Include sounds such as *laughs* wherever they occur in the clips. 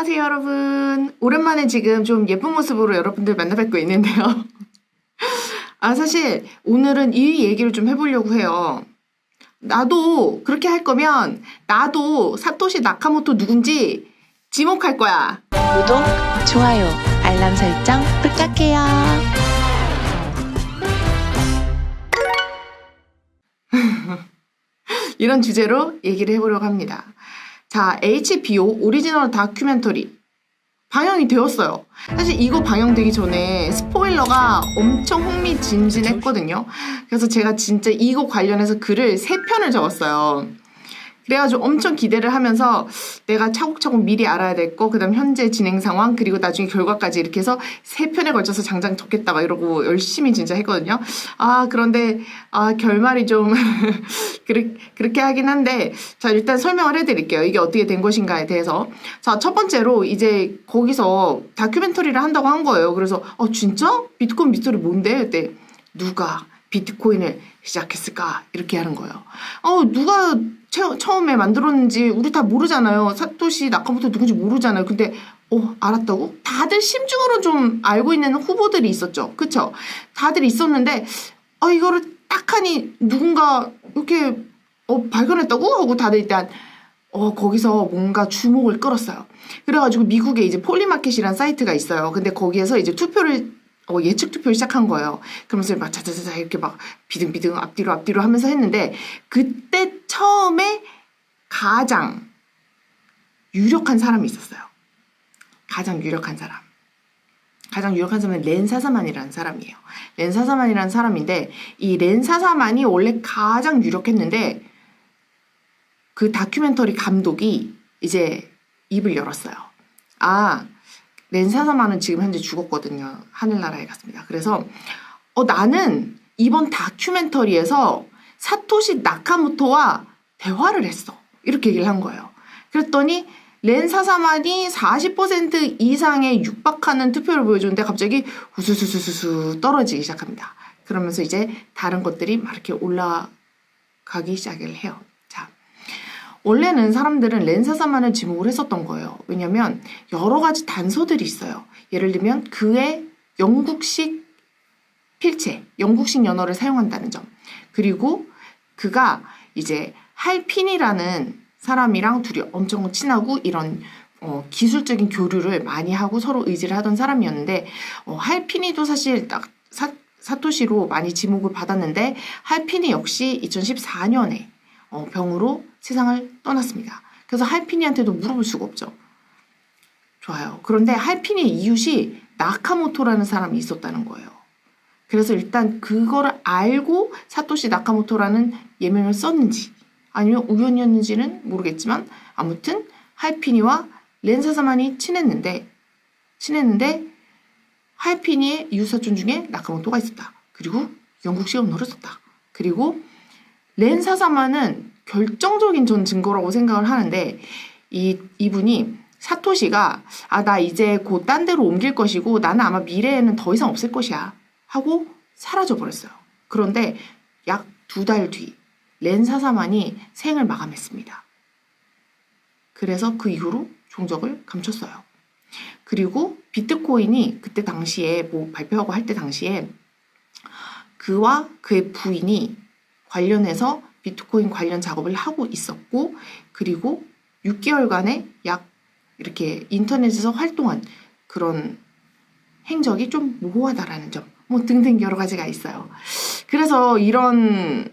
안녕하세요, 여러분. 오랜만에 지금 좀 예쁜 모습으로 여러분들 만나 뵙고 있는데요. *laughs* 아, 사실 오늘은 이 얘기를 좀 해보려고 해요. 나도 그렇게 할 거면 나도 사토시 나카모토 누군지 지목할 거야. 구독, 좋아요, 알람 설정 부탁해요. *laughs* 이런 주제로 얘기를 해보려고 합니다. 자, HBO 오리지널 다큐멘터리 방영이 되었어요. 사실 이거 방영되기 전에 스포일러가 엄청 흥미진진했거든요. 그래서 제가 진짜 이거 관련해서 글을 세 편을 적었어요. 그래가지고 엄청 기대를 하면서 내가 차곡차곡 미리 알아야 될 거, 그 다음 현재 진행 상황, 그리고 나중에 결과까지 이렇게 해서 세 편에 걸쳐서 장장 적겠다 막 이러고 열심히 진짜 했거든요. 아, 그런데, 아, 결말이 좀, *laughs* 그렇- 그렇게 하긴 한데, 자, 일단 설명을 해드릴게요. 이게 어떻게 된 것인가에 대해서. 자, 첫 번째로 이제 거기서 다큐멘터리를 한다고 한 거예요. 그래서, 어, 진짜? 비트코인 미스터리 뭔데? 그때, 누가 비트코인을 시작했을까? 이렇게 하는 거예요. 어, 누가 처, 처음에 만들었는지 우리 다 모르잖아요. 사토시 나카모토 누군지 모르잖아요. 근데 어, 알았다고? 다들 심중으로 좀 알고 있는 후보들이 있었죠. 그쵸? 다들 있었는데, 어, 이거를 딱 하니 누군가 이렇게, 어, 발견했다고? 하고 다들 일단, 어, 거기서 뭔가 주목을 끌었어요. 그래가지고 미국에 이제 폴리마켓이라는 사이트가 있어요. 근데 거기에서 이제 투표를 어, 예측 투표를 시작한 거예요. 그러면서 막 자자자자 이렇게 막 비등비등 앞뒤로 앞뒤로 하면서 했는데 그때 처음에 가장 유력한 사람이 있었어요. 가장 유력한 사람. 가장 유력한 사람은 렌사사만이라는 사람이에요. 렌사사만이라는 사람인데 이 렌사사만이 원래 가장 유력했는데 그 다큐멘터리 감독이 이제 입을 열었어요. 아, 렌사사만은 지금 현재 죽었거든요. 하늘나라에 갔습니다. 그래서 어, 나는 이번 다큐멘터리에서 사토시 나카모토와 대화를 했어. 이렇게 얘기를 한 거예요. 그랬더니 렌사사만이 40% 이상의 육박하는 투표를 보여주는데 갑자기 우수수수수수 떨어지기 시작합니다. 그러면서 이제 다른 것들이 막 이렇게 올라가기 시작을 해요. 자, 원래는 사람들은 렌사사만을 지목을 했었던 거예요. 왜냐면 여러 가지 단서들이 있어요. 예를 들면 그의 영국식 필체, 영국식 연어를 사용한다는 점. 그리고 그가 이제 할핀이라는 사람이랑 둘이 엄청 친하고 이런 어, 기술적인 교류를 많이 하고 서로 의지를 하던 사람이었는데 어, 할핀이도 사실 딱 사, 사토시로 많이 지목을 받았는데 할핀이 역시 2014년에 어, 병으로 세상을 떠났습니다. 그래서 할핀이한테도 물어볼 수가 없죠. 좋아요. 그런데 할핀의 이웃이 나카모토라는 사람이 있었다는 거예요. 그래서 일단 그거를 알고 사토시 나카모토라는 예명을 썼는지 아니면 우연이었는지는 모르겠지만 아무튼 할피니와 렌사사만이 친했는데 친했는데 할피니의 이웃사촌 중에 나카모토가 있었다. 그리고 영국식 언어를 썼다. 그리고 렌사사만은 결정적인 전 증거라고 생각을 하는데 이 이분이 사토시가 아 나 이제 곧 딴 데로 옮길 것이고 나는 아마 미래에는 더 이상 없을 것이야 하고 사라져 버렸어요. 그런데 약 두 달 뒤 렌사사만이 생을 마감했습니다. 그래서 그 이후로 종적을 감췄어요. 그리고 비트코인이 그때 당시에 뭐 발표하고 할 때 당시에 그와 그의 부인이 관련해서 비트코인 관련 작업을 하고 있었고 그리고 6개월간의 약 이렇게 인터넷에서 활동한 그런 행적이 좀 모호하다라는 점, 뭐 등등 여러 가지가 있어요. 그래서 이런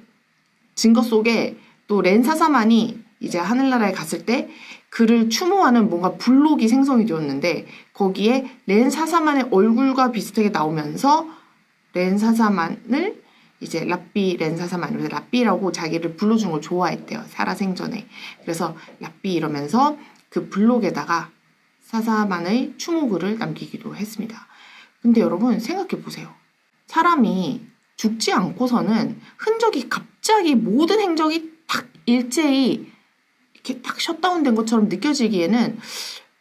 증거 속에 또 렌사사만이 이제 하늘나라에 갔을 때 그를 추모하는 뭔가 블록이 생성이 되었는데 거기에 렌사사만의 얼굴과 비슷하게 나오면서 렌사사만을 이제 라삐 렌사사만 그래서 라삐라고 자기를 불러준 걸 좋아했대요 살아생전에 그래서 라삐 이러면서 그 블록에다가 사사만의 추모글을 남기기도 했습니다. 근데 여러분 생각해 보세요. 사람이 죽지 않고서는 흔적이 갑자기 모든 행적이 탁 일제히 이렇게 딱 셧다운된 것처럼 느껴지기에는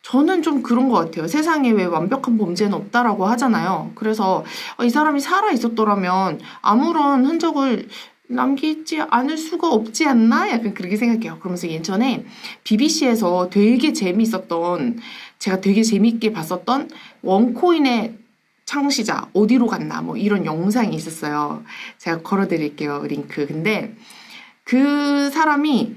저는 좀 그런 것 같아요. 세상에 왜 완벽한 범죄는 없다라고 하잖아요. 그래서 어, 이 사람이 살아 있었더라면 아무런 흔적을 남기지 않을 수가 없지 않나? 약간 그렇게 생각해요. 그러면서 예전에 BBC에서 되게 재미있었던, 제가 되게 재미있게 봤었던 원코인의 창시자, 어디로 갔나, 뭐 이런 영상이 있었어요. 제가 걸어드릴게요, 링크. 근데 그 사람이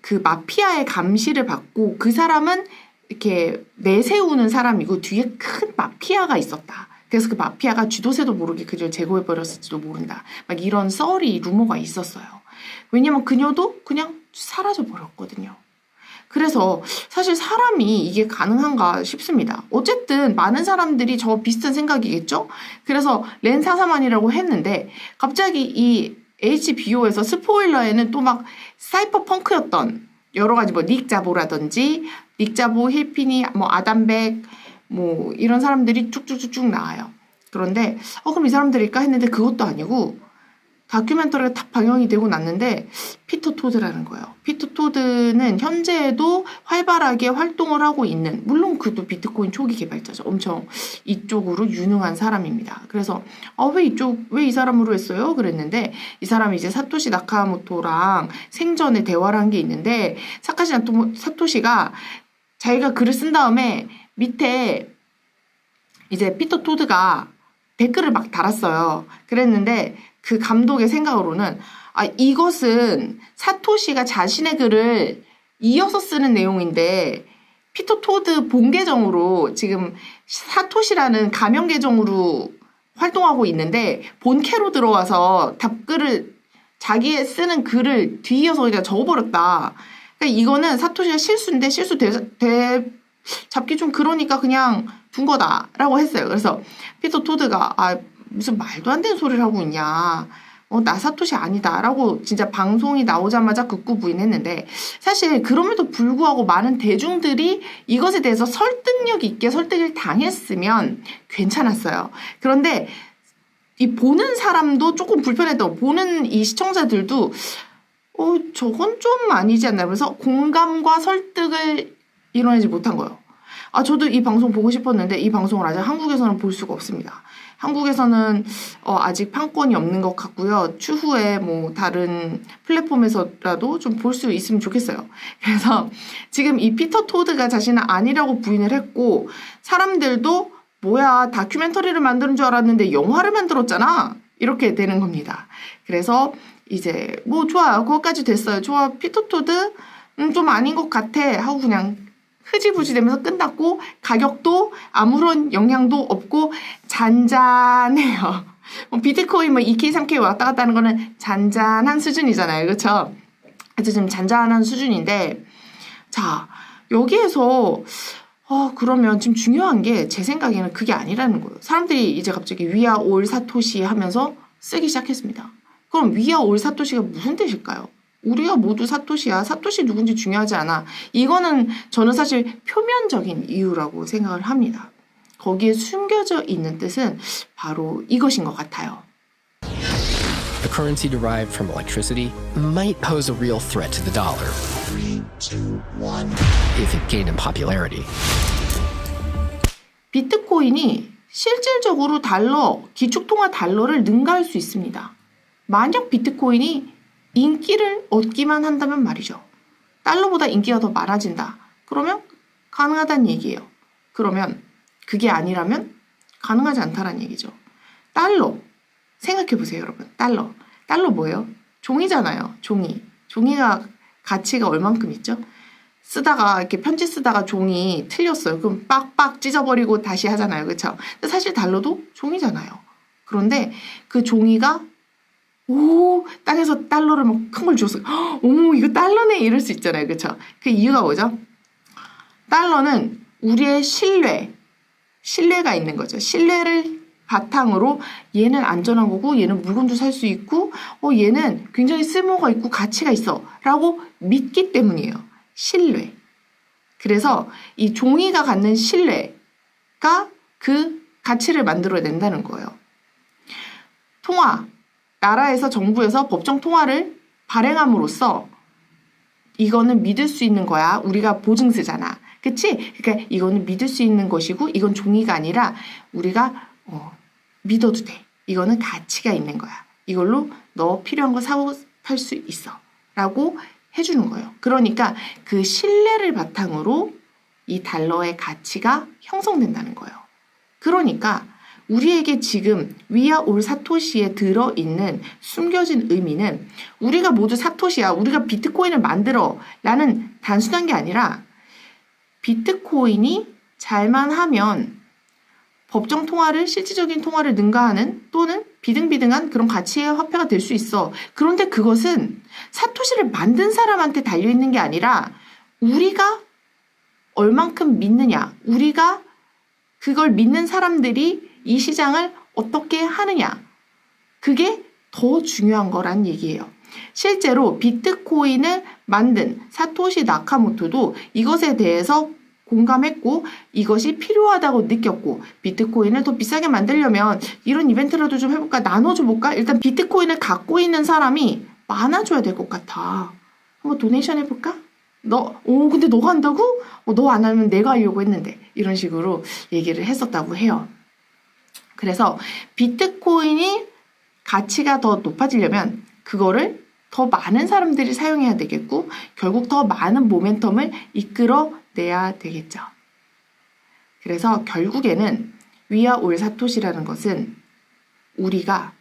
그 마피아의 감시를 받고 그 사람은 이렇게 내세우는 사람이고 뒤에 큰 마피아가 있었다. 그래서 그 마피아가 쥐도새도 모르게 그를 제거해버렸을지도 모른다. 막 이런 썰이, 루머가 있었어요. 왜냐면 그녀도 그냥 사라져버렸거든요. 그래서 사실 사람이 이게 가능한가 싶습니다. 어쨌든 많은 사람들이 저 비슷한 생각이겠죠? 그래서 렌 사사만이라고 했는데 갑자기 이 HBO에서 스포일러에는 또 막 사이퍼 펑크였던 여러 가지 뭐 닉자보라든지 닉자보, 힐피니, 뭐 아담백 뭐 이런 사람들이 쭉쭉쭉쭉 나와요. 그런데 어 그럼 이 사람들일까 했는데 그것도 아니고 다큐멘터리가 딱 방영이 되고 났는데 피터 토드라는 거예요. 피터 토드는 현재에도 활발하게 활동을 하고 있는 물론 그도 비트코인 초기 개발자죠. 엄청 이쪽으로 유능한 사람입니다. 그래서 어, 왜 이쪽 왜 이 사람으로 했어요? 그랬는데 이 사람이 이제 사토시 나카모토랑 생전에 대화를 한 게 있는데 사카시 나토- 사토시가 자기가 글을 쓴 다음에 밑에 이제 피터 토드가 댓글을 막 달았어요. 그랬는데 그 감독의 생각으로는 아 이것은 사토시가 자신의 글을 이어서 쓰는 내용인데 피터 토드 본 계정으로 지금 사토시라는 가명 계정으로 활동하고 있는데 본캐로 들어와서 답글을 자기의 쓰는 글을 뒤이어서 그냥 적어버렸다. 그러니까 이거는 사토시가 실수인데 실수 대, 대 잡기 좀 그러니까 그냥 둔 거다라고 했어요. 그래서 피터 토드가 아 무슨 말도 안 되는 소리를 하고 있냐. 어, 나 사토시 아니다 라고 진짜 방송이 나오자마자 극구 부인했는데 사실 그럼에도 불구하고 많은 대중들이 이것에 대해서 설득력 있게 설득을 당했으면 괜찮았어요. 그런데 이 보는 사람도 조금 불편했던 보는 이 시청자들도 어 저건 좀 아니지 않나 그래서 공감과 설득을 이뤄내지 못한 거예요. 아 저도 이 방송 보고 싶었는데 이 방송을 아직 한국에서는 볼 수가 없습니다. 한국에서는 어, 아직 판권이 없는 것 같고요. 추후에 뭐 다른 플랫폼에서라도 좀 볼 수 있으면 좋겠어요. *laughs* 그래서 지금 이 피터 토드가 자신은 아니라고 부인을 했고 사람들도 뭐야 다큐멘터리를 만드는 줄 알았는데 영화를 만들었잖아 이렇게 되는 겁니다. 그래서 이제 뭐 좋아요 그것까지 됐어요. 좋아 피터 토드 음, 좀 아닌 것 같아 하고 그냥 흐지부지 되면서 끝났고 가격도 아무런 영향도 없고 잔잔해요. 뭐 비트코인 뭐 2K, 3K 왔다 갔다 하는 거는 잔잔한 수준이잖아요. 그렇죠? 그래서 잔잔한 수준인데 자 여기에서 어, 그러면 지금 중요한 게 제 생각에는 그게 아니라는 거예요. 사람들이 이제 갑자기 위아 올 사토시 하면서 쓰기 시작했습니다. 그럼 위아 올 사토시가 무슨 뜻일까요? 우리가 모두 사토시야. 사토시 누군지 중요하지 않아. 이거는 저는 사실 표면적인 이유라고 생각을 합니다. 거기에 숨겨져 있는 뜻은 바로 이것인 것 같아요. A currency derived from electricity might pose a real threat to the dollar if it gained in popularity. 비트코인이 실질적으로 달러, 기축통화 달러를 능가할 수 있습니다. 만약 비트코인이 인기를 얻기만 한다면 말이죠. 달러보다 인기가 더 많아진다. 그러면 가능하다는 얘기예요. 그러면 그게 아니라면 가능하지 않다는 얘기죠. 달러. 생각해 보세요, 여러분. 달러. 달러 뭐예요? 종이잖아요. 종이. 종이가 가치가 얼만큼 있죠? 쓰다가 이렇게 편지 쓰다가 종이 틀렸어요. 그럼 빡빡 찢어버리고 다시 하잖아요. 그렇죠? 사실 달러도 종이잖아요. 그런데 그 종이가 오 땅에서 달러를 막 큰 걸 줬어. 헉, *gasps* 어머 이거 달러네 이럴 수 있잖아요. 그렇죠? 그 이유가 뭐죠? 달러는 우리의 신뢰, 신뢰가 있는 거죠. 신뢰를 바탕으로 얘는 안전한 거고 얘는 물건도 살 수 있고 어 얘는 굉장히 쓸모가 있고 가치가 있어 라고 믿기 때문이에요. 신뢰. 그래서 이 종이가 갖는 신뢰가 그 가치를 만들어야 된다는 거예요. 통화. 나라에서 정부에서 법정 통화를 발행함으로써 이거는 믿을 수 있는 거야. 우리가 보증서잖아. 그치? 그러니까 이거는 믿을 수 있는 것이고 이건 종이가 아니라 우리가 어, 믿어도 돼. 이거는 가치가 있는 거야. 이걸로 너 필요한 거 사고 팔 수 있어. 라고 해주는 거예요. 그러니까 그 신뢰를 바탕으로 이 달러의 가치가 형성된다는 거예요. 그러니까 우리에게 지금 위아 올 사토시에 들어있는 숨겨진 의미는 우리가 모두 사토시야. 우리가 비트코인을 만들어. 라는 단순한 게 아니라 비트코인이 잘만 하면 법정 통화를 실질적인 통화를 능가하는 또는 비등비등한 그런 가치의 화폐가 될 수 있어. 그런데 그것은 사토시를 만든 사람한테 달려 있는 게 아니라 우리가 얼만큼 믿느냐, 우리가 그걸 믿는 사람들이 이 시장을 어떻게 하느냐. 그게 더 중요한 거란 얘기예요. 실제로 비트코인을 만든 사토시 나카모토도 이것에 대해서 공감했고 이것이 필요하다고 느꼈고 비트코인을 더 비싸게 만들려면 이런 이벤트라도 좀 해볼까 나눠줘 볼까 일단 비트코인을 갖고 있는 사람이 많아져야 될 것 같아 한번 도네이션 해볼까 너, 오, 근데 너가 한다고? 어, 너안 하면 내가 하려고 했는데. 이런 식으로 얘기를 했었다고 해요. 그래서 비트코인이 가치가 더 높아지려면 그거를 더 많은 사람들이 사용해야 되겠고, 결국 더 많은 모멘텀을 이끌어 내야 되겠죠. 그래서 결국에는 위아 올 사토시라는 것은 우리가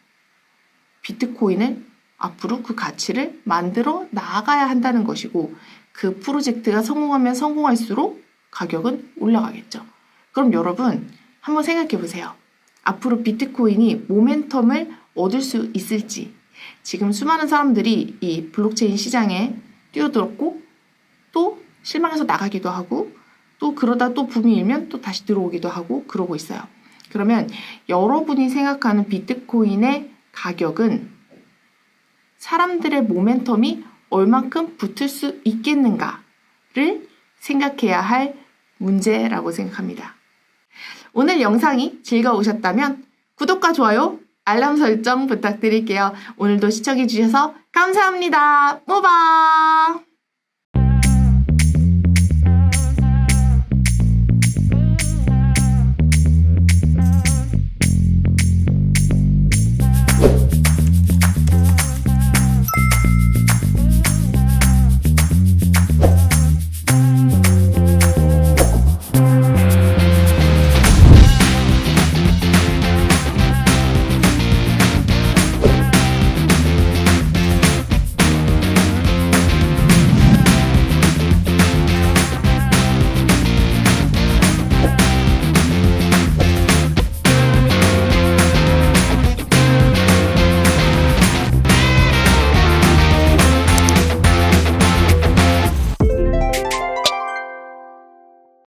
비트코인을 앞으로 그 가치를 만들어 나아가야 한다는 것이고 그 프로젝트가 성공하면 성공할수록 가격은 올라가겠죠. 그럼 여러분 한번 생각해 보세요. 앞으로 비트코인이 모멘텀을 얻을 수 있을지 지금 수많은 사람들이 이 블록체인 시장에 뛰어들었고 또 실망해서 나가기도 하고 또 그러다 또 붐이 일면 또 다시 들어오기도 하고 그러고 있어요. 그러면 여러분이 생각하는 비트코인의 가격은 사람들의 모멘텀이 얼만큼 붙을 수 있겠는가를 생각해야 할 문제라고 생각합니다. 오늘 영상이 즐거우셨다면 구독과 좋아요, 알람 설정 부탁드릴게요. 오늘도 시청해주셔서 감사합니다. 모바!